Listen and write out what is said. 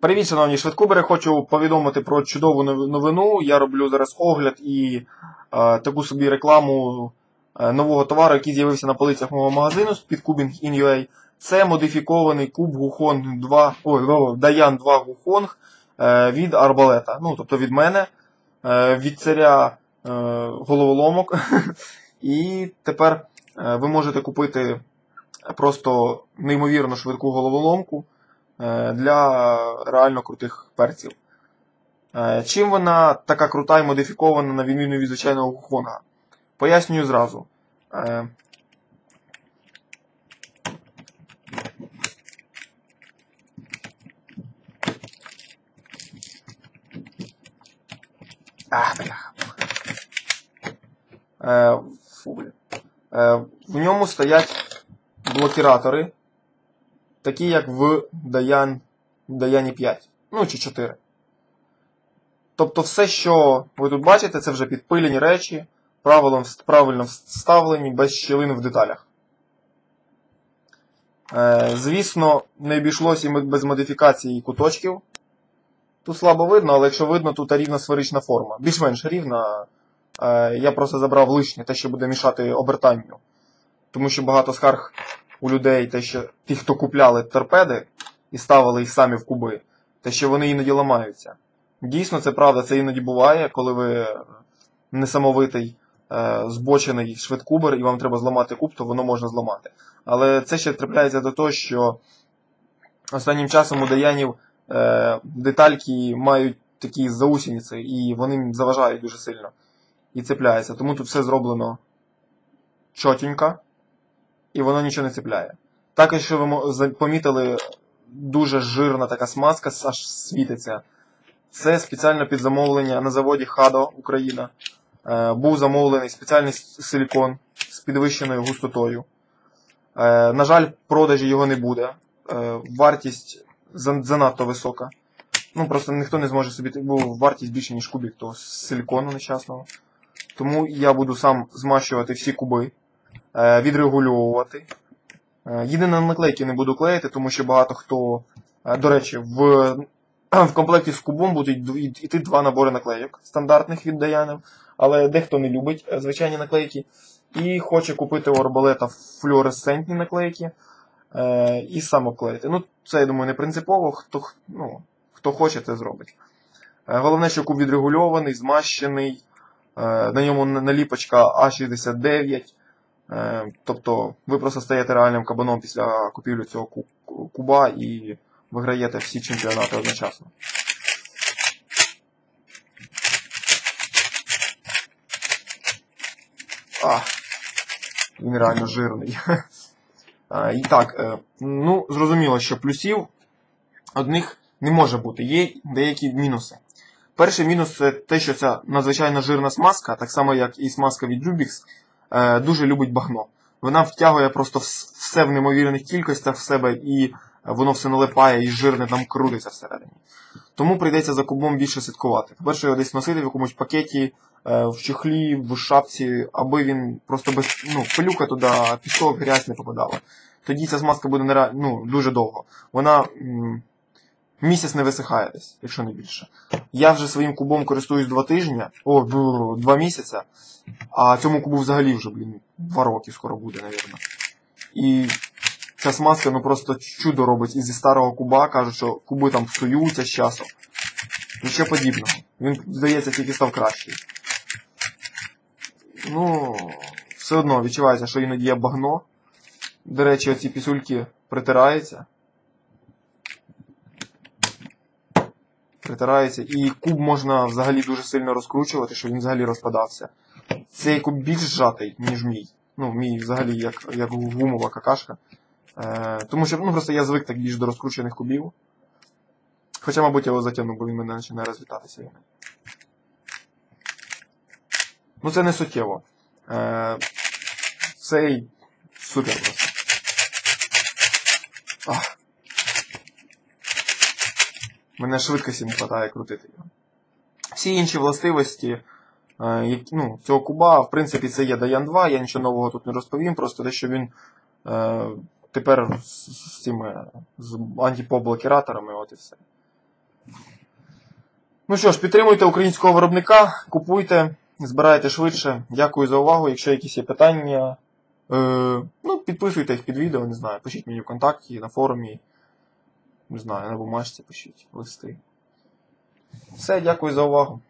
Привіт, шановні швидкубери. Хочу повідомити про чудову новину. Я роблю зараз огляд і е, таку собі рекламу е, нового товару, який з'явився на полицях мого магазину з-під Cubing in UA. Це модифікований куб Гухонг 2, ой, Даян 2 Гухонг е, від Арбалета. Ну, тобто від мене, е, від царя е, головоломок. І тепер е, ви можете купити просто неймовірно швидку головоломку для реально крутих перців. Е, Чим вона така крута і модифікована на відміну від звичайного Гухонга? Пояснюю зразу. Е, А, бляха. Е, фу. Е, в ньому стоять блокіратори, такі як в Даян, Даяні 5, ну чи 4. Тобто все, що ви тут бачите, це вже підпилені речі, правильно вставлені, без щілин в деталях. Е, звісно, не обійшлося і без модифікації куточків. Тут слабо видно, але якщо видно, тут рівна сферична форма. Більш-менш рівна. Е, я просто забрав лишнє, те, що буде мішати обертанню. Тому що багато скарг у людей, те, що ті, хто купляли торпеди і ставили їх самі в куби, те, що вони іноді ламаються. Дійсно, це правда, це іноді буває, коли ви несамовитий, е, збочений швидкубер, і вам треба зламати куб, то воно можна зламати. Але це ще трапляється до того, що останнім часом у Даянів е, детальки мають такі заусениці, і вони заважають дуже сильно. І цепляється. Тому тут все зроблено чотенько, і воно нічого не цепляє. Також, що ви помітили, дуже жирна така смазка, аж світиться. Це спеціально під замовлення на заводі Хадо Україна. Е, був замовлений спеціальний силікон з підвищеною густотою. Е, на жаль, в продажі його не буде. Е, вартість занадто висока. Ну, просто ніхто не зможе собі, бо вартість більше, ніж кубик того силікону нещасного. Тому я буду сам змащувати всі куби, відрегульовувати. Е, Єдине наклейки не буду клеїти, тому що багато хто. е, До речі, в, в комплекті з кубом будуть йти два набори наклейок стандартних від Даянів, але дехто не любить е, звичайні наклейки і хоче купити у арбалета флюоресцентні наклейки е, і сам обклеїти. Ну, це, я думаю, не принципово, хто, ну, хто хоче, це зробить. Е, Головне, що куб відрегульований, змащений, е, на ньому наліпочка А69. Е, Тобто ви просто стаєте реальним кабаном після купівлі цього ку- ку- куба і виграєте всі чемпіонати одночасно. А, він реально жирний. І так, е, ну, зрозуміло, що плюсів одних не може бути. Є деякі мінуси. Перший мінус це те, що ця надзвичайно жирна смазка, так само як і смазка від Jubix, е, дуже любить багно. Вона втягує просто все в неймовірних кількостях в себе, і воно все налипає, і жирне там крутиться всередині. Тому прийдеться за кубом більше слідкувати. По-перше, його десь носити в якомусь пакеті, е, в чехлі, в шапці, аби він просто без ну, пилюка туди, пісок, грязь не попадала. Тоді ця смазка буде ну, дуже довго. Вона місяць не висихає десь, якщо не більше. Я вже своїм кубом користуюсь два тижні, о, два місяця, а цьому кубу взагалі вже, блін, два роки скоро буде, навірно. І ця смазка ну просто чудо робить. І зі старого куба кажуть, що куби там псуються з часом. Нічого подібного. Він, здається, тільки став кращий. Ну, все одно відчувається, що іноді є багно. До речі, оці пісюльки притираються. Притирається. І куб можна взагалі дуже сильно розкручувати, щоб він взагалі розпадався. Цей куб більш зжатий, ніж мій. Ну, мій взагалі як, як гумова какашка. Е, тому що ну, просто я звик так більш до розкручених кубів. Хоча, мабуть, я його затягну, бо він мене починає розлітатися. Ну, це не суттєво. Е, цей супер просто. Ах. Мене швидкості не вистачає крутити його. Всі інші властивості е, ну, цього куба, в принципі, це є Даян 2, я нічого нового тут не розповім, просто те, що він е, тепер з цими з антипоблокіраторами, от і все. Ну що ж, підтримуйте українського виробника, купуйте, збирайте швидше. Дякую за увагу. Якщо якісь є питання, е, ну, підписуйте їх під відео, не знаю, пишіть мені в контакті, на форумі. Не знаю, на бумажці пишіть листи. Все, дякую за увагу.